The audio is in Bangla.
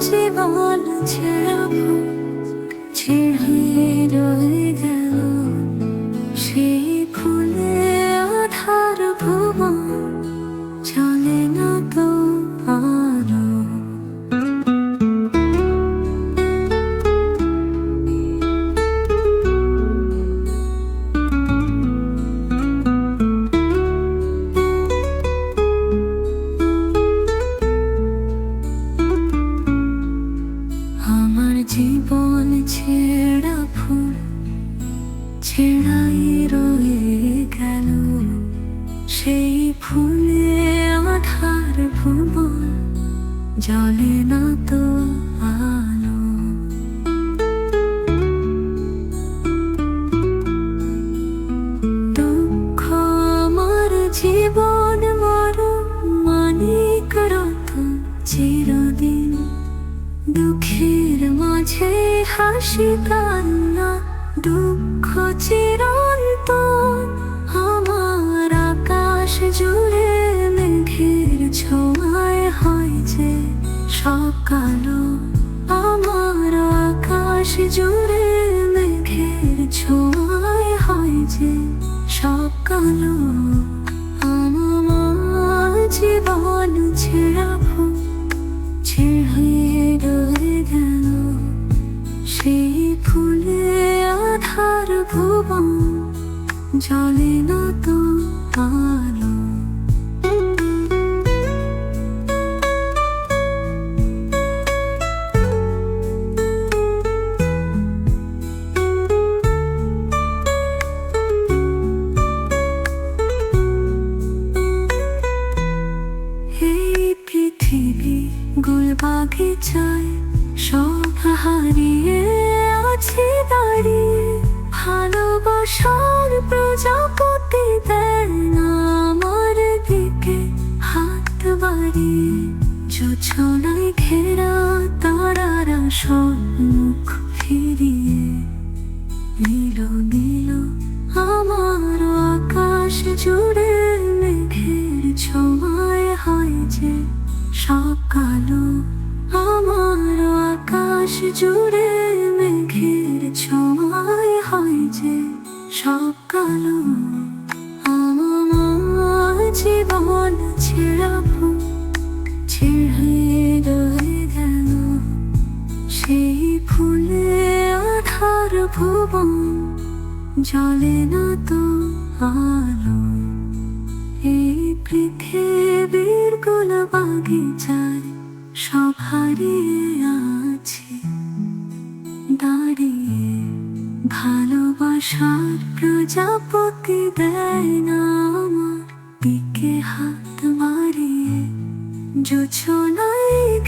জীবন ছেড়াবো ছেড়ে ছেড়াই রয়ে গেল সেই ফুলে আধার ভুবন জলে না তো আলো দুঃখ আমার জীবন মরণ মানিক চিরদিন দুঃখের মাঝে হাসি কান্না দুঃখ চিরন্তন আমার জুড়ে মেঘের ছোঁয়ায় হয় যে সকাল। আমার ছোঁয়ায় হয় যে সকালো। জলে না তো আলো। পৃথিবী গুল বাগিচায় সব হারিয়ে আছে দাঁড়িয়ে। ভালোবাসার প্রজাপতি দেয় আমার দিকে হাত বাড়িয়ে যোছনায় ঘেরা তারারা সব মুখ ফিরিয়ে। নীল নীল, আমার আকাশ জুড়ে মেঘের ছোঁয়ায় হয় যে সকালো। আমার আকাশ জুড়ে মেঘের ছোঁয়ায় হয় যে সকালো আমার জীবন ছেড়াবো, ছেড়ে রয়ে গেল সেই ফুলে আধার ভুবন, জলে না তো আলো। এই পৃথিবীর গোল বাগিচায় সব হারিয়ে ভালোবাসার প্রজাপতি দেয় না আমার দিকে হাত মারিয়ে। যোছনায়